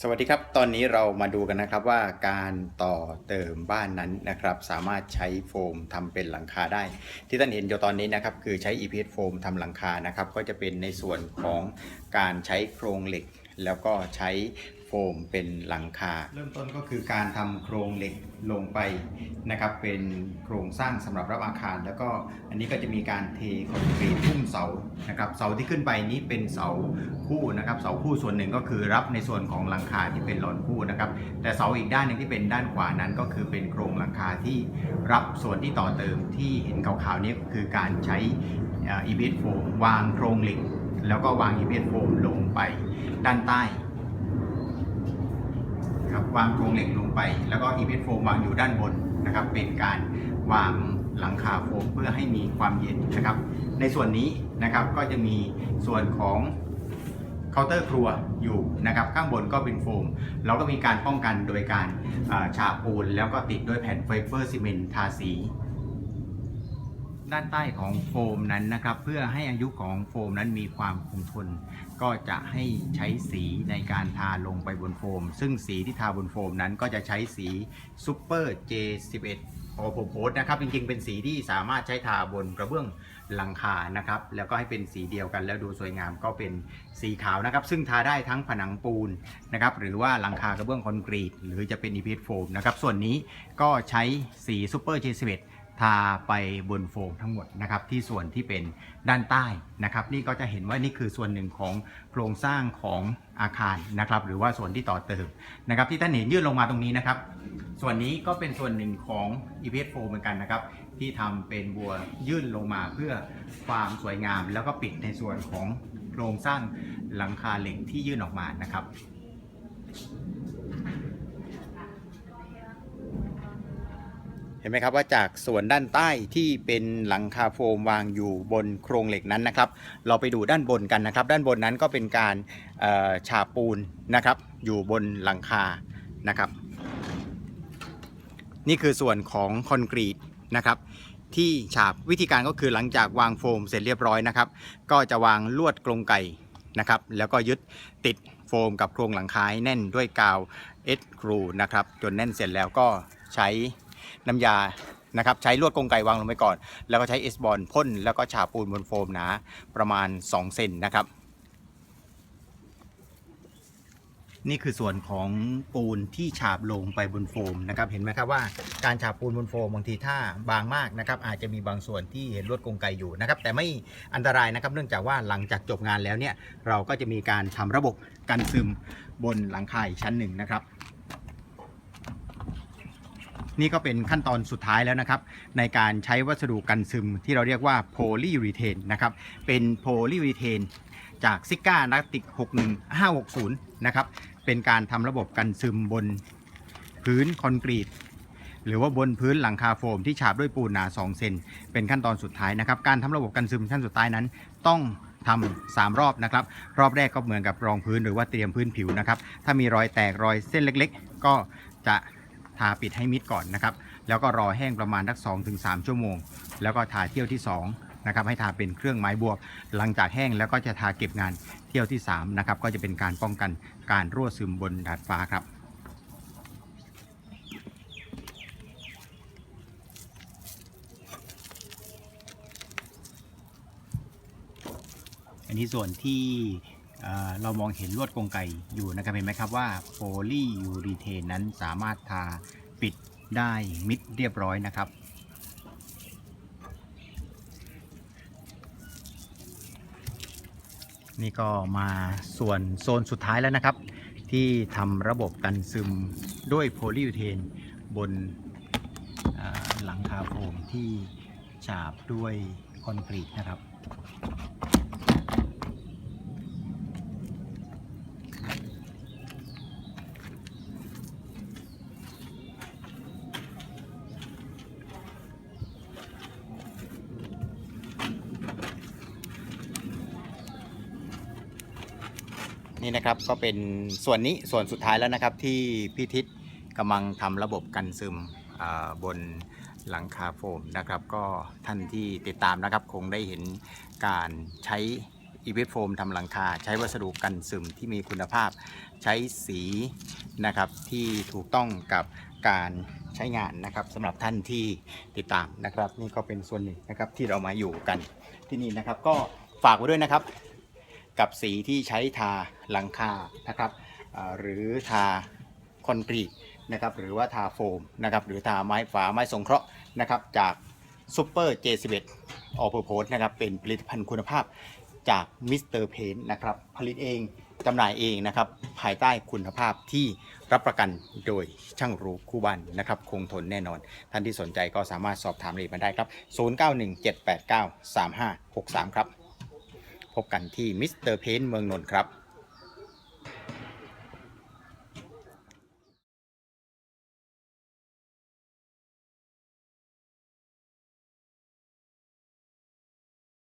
สวัสดีครับ ตอนนี้เรามาดูกันนะครับว่าการต่อเติมบ้านนั้นนะครับ สามารถใช้โฟมทำเป็นหลังคาได้ ที่ท่านเห็นอยู่ตอนนี้นะครับ คือใช้ EPS โฟมทำหลังคานะครับ ก็จะเป็นในส่วนของการใช้โครงเหล็ก แล้วก็ใช้โมเป็นหลังคา เริ่มต้นก็คือการทำโครงเหล็กลงไปนะครับ เป็นโครงสร้างสำหรับรับอาคาร แล้วก็อันนี้ก็จะมีการเทคอนกรีตหุ้มเสานะครับเสาที่ขึ้นไปนี้เป็นเสาคู่นะครับ เสาคู่ส่วนหนึ่งก็คือรับในส่วนของหลังคาที่เป็นหลอนคู่นะครับ แต่เสาอีกด้านหนึ่งที่เป็นด้านขวานั้นก็คือเป็นโครงหลังคาที่รับส่วนที่ต่อเติมที่เห็นขาวๆนี้คือการใช้อีพีโฟมวางโครงเหล็กแล้วก็วางอีพีโฟมลงไปด้านใต้ ครับวางโครงเหล็กลงไป แล้วก็อีเพโฟมวางอยู่ด้านบนนะครับเป็นการวางหลังคาโฟมเพื่อให้มีความเย็นนะครับ ในส่วนนี้นะครับก็จะมีส่วนของเคาน์เตอร์ครัวอยู่นะครับข้างบนก็เป็นโฟม เราก็มีการป้องกันโดยการฉาบปูนแล้วก็ติดด้วยแผ่นไฟเบอร์ซีเมนต์ทาสี ด้านใต้ของโฟมนั้นนะครับ เพื่อให้อายุของโฟมนั้นมีความคงทน ก็จะให้ใช้สีในการทาลงไปบนโฟม ซึ่งสีที่ทาบนโฟมนั้นก็จะใช้สีซูเปอร์ J11 พอผมโพสต์นะครับจริงๆเป็นสีที่สามารถใช้ทาบนกระเบื้องหลังคานะครับ แล้วก็ให้เป็นสีเดียวกันแล้วดูสวยงามก็เป็นสีขาวนะครับ ซึ่งทาได้ทั้งผนังปูนนะครับหรือว่าหลังคากระเบื้องคอนกรีต หรือจะเป็น EPS โฟมนะครับส่วนนี้ก็ใช้สีซูเปอร์ J11 ทาไปบนโฟมทั้งหมดนะครับที่ส่วนที่เป็นด้านใต้นะครับ นี่ก็จะเห็นว่านี่คือส่วนหนึ่งของโครงสร้างของอาคารนะครับ หรือว่าส่วนที่ต่อเติมนะครับ ที่ท่านเห็นยื่นลงมาตรงนี้นะครับ ส่วนนี้ก็เป็นส่วนหนึ่งของ EPS โฟมเหมือนกันนะครับ ที่ทำเป็นบัวยื่นลงมาเพื่อความสวยงาม แล้วก็ปิดในส่วนของโครงสร้างหลังคาเหล็กที่ยื่นออกมานะครับเห็นไหมครับว่าจากส่วนด้านใต้ที่เป็นหลังคาโฟมวางอยู่บนโครงเหล็กนั้นนะครับ เราไปดูด้านบนกันนะครับ ด้านบนนั้นก็เป็นการฉาปูนนะครับ อยู่บนหลังคานะครับ นี่คือส่วนของคอนกรีตนะครับที่ฉาบวิธีการก็คือหลังจากวางโฟมเสร็จเรียบร้อยนะครับ ก็จะวางลวดกรงไก่นะครับ แล้วก็ยึดติดโฟมกับโครงหลังคาให้แน่นด้วยกาวเอสกรูนะครับ จนแน่นเสร็จแล้วก็ใช้น้ำยานะครับใช้ลวดกรงไก่วางลงไปก่อน แล้วก็ใช้เอสบอลพ่นแล้วก็ฉาบปูนบนโฟมหนาประมาณ 2 เซนนะครับ นี่คือส่วนของปูนที่ฉาบลงไปบนโฟมนะครับเห็นไหมครับว่าการฉาบปูนบนโฟมบางทีถ้าบางมากนะครับอาจจะมีบางส่วนที่เห็นลวดกรงไกอยู่นะครับแต่ไม่อันตรายนะครับเนื่องจากว่าหลังจากจบงานแล้วเนี่ยเราก็จะมีการทำระบบกันซึมบนหลังคาอีกชั้นหนึ่งนะครับ นี่ก็เป็นขั้นตอนสุดท้ายแล้วนะครับ ในการใช้วัสดุกันซึมที่เราเรียกว่าโพลียูรีเทนนะครับเป็นโพลียูรีเทนจากซิก้านักติก 61560 นะครับ เป็นการทำระบบกันซึมบนพื้นคอนกรีต หรือว่าบนพื้นหลังคาโฟมที่ฉาบด้วยปูนหนา 2 เซนเป็นขั้นตอนสุดท้ายนะครับ การทำระบบกันซึมขั้นสุดท้ายนั้น ต้องทำสามรอบนะครับ รอบแรกก็เหมือนกับรองพื้นหรือว่าเตรียมพื้นผิวนะครับ ถ้ามีรอยแตกรอยเส้นเล็ก ๆ ก็จะทาปิดให้มิดก่อนนะครับ แล้วก็รอแห้งประมาณสัก2-3 ชั่วโมง แล้วก็ทาเที่ยวที่ 2 นะครับให้ทาเป็นเครื่องไม้บวก หลังจากแห้งแล้วก็จะทาเก็บงานเที่ยวที่3นะครับก็จะเป็นการป้องกันการรั่วซึมบนดาดฟ้าครับอันนี้ส่วนที่เอ่อเรามองเห็นลวดกรงไก่อยู่นะครับเห็นไหมครับว่าโพลียูรีเทนนั้นสามารถทาปิดได้มิดเรียบร้อยนะครับ นี่ก็มาส่วนโซนสุดท้ายแล้วนะครับ ที่ทำระบบกันซึมด้วยโพลียูเทนบนหลังคาโฟมที่ฉาบด้วยคอนกรีตนะครับ นี่นะครับก็เป็นส่วนนี้ส่วนสุดท้ายแล้วนะครับ ที่พี่ทิศกำลังทำระบบกันซึมบนหลังคาโฟมนะครับ ก็ท่านที่ติดตามนะครับ คงได้เห็นการใช้อีเวทโฟมทำหลังคา ใช้วัสดุกันซึมที่มีคุณภาพ ใช้สีนะครับที่ถูกต้องกับการใช้งานนะครับสำหรับท่านที่ติดตามนะครับ นี่ก็เป็นส่วนหนึ่งนะครับที่เรามาอยู่กันที่นี่นะครับ ก็ฝากไว้ด้วยนะครับ กับสีที่ใช้ทาหลังคานะครับหรือทาคอนกรีตนะครับหรือว่าทาโฟมนะครับหรือทาไม้ฝาไม้สงเคราะห์นะครับจากซูเปอร์ J11 ออ p โพสนะครับเป็นผลิตภัณฑ์คุณภาพจากมิสเตอร์เพนนะครับผลิตเองจำหน่ายเองนะครับภายใต้คุณภาพที่รับประกันโดยช่างรู้คู่บ้านนะครับคงทนแน่นอน ท่านที่สนใจก็สามารถสอบถามรายละเอียดมาได้ครับ 0917893563 ครับ พบกันที่มิสเตอร์เพนเมืองนนท์ครับ